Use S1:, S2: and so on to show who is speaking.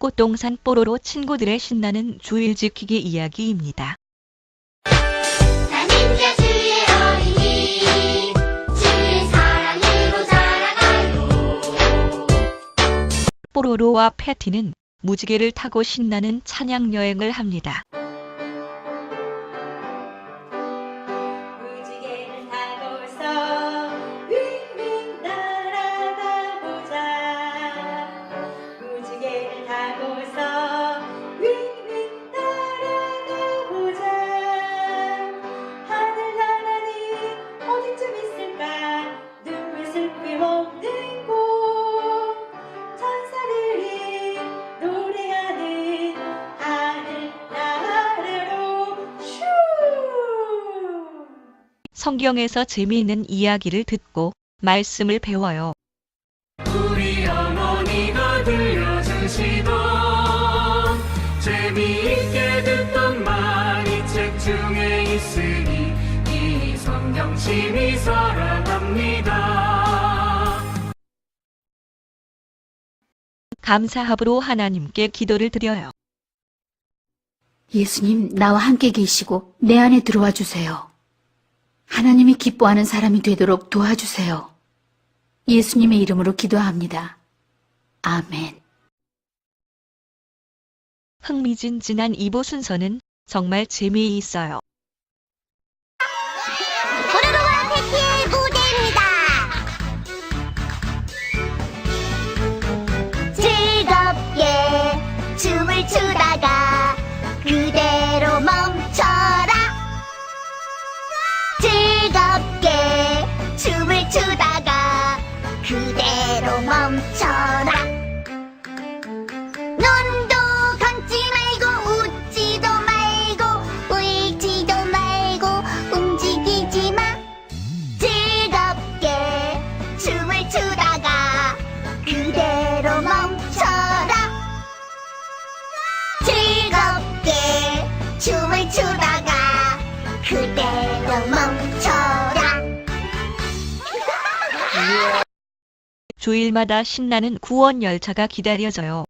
S1: 꽃동산 뽀로로 친구들의 신나는 주일 지키기 이야기입니다.
S2: 자라가요
S1: 뽀로로와 패티는 무지개를 타고 신나는 찬양 여행을 합니다. 성경에서 재미있는 이야기를 듣고 말씀을 배워요.
S3: 우리 어머니가 들려주시던 재미있게 듣던 많이 책 중에 있으니 이 성경 심히 사랑합니다.
S1: 감사합으로 하나님께 기도를 드려요.
S4: 예수님, 나와 함께 계시고 내 안에 들어와 주세요. 하나님이 기뻐하는 사람이 되도록 도와주세요. 예수님의 이름으로 기도합니다. 아멘.
S1: 흥미진진한 2부 순서는 정말 재미있어요.
S2: 보로로와 패티의 춤을 추다가 그대로 멈춰라. 눈도 감지 말고 웃지도 말고 울지도 말고 움직이지 마. 즐겁게 춤을 추다가 그대로 멈춰라. 즐겁게 춤을 추다가 그대로 멈춰 라
S1: 주일마다 신나는 구원 열차가 기다려져요.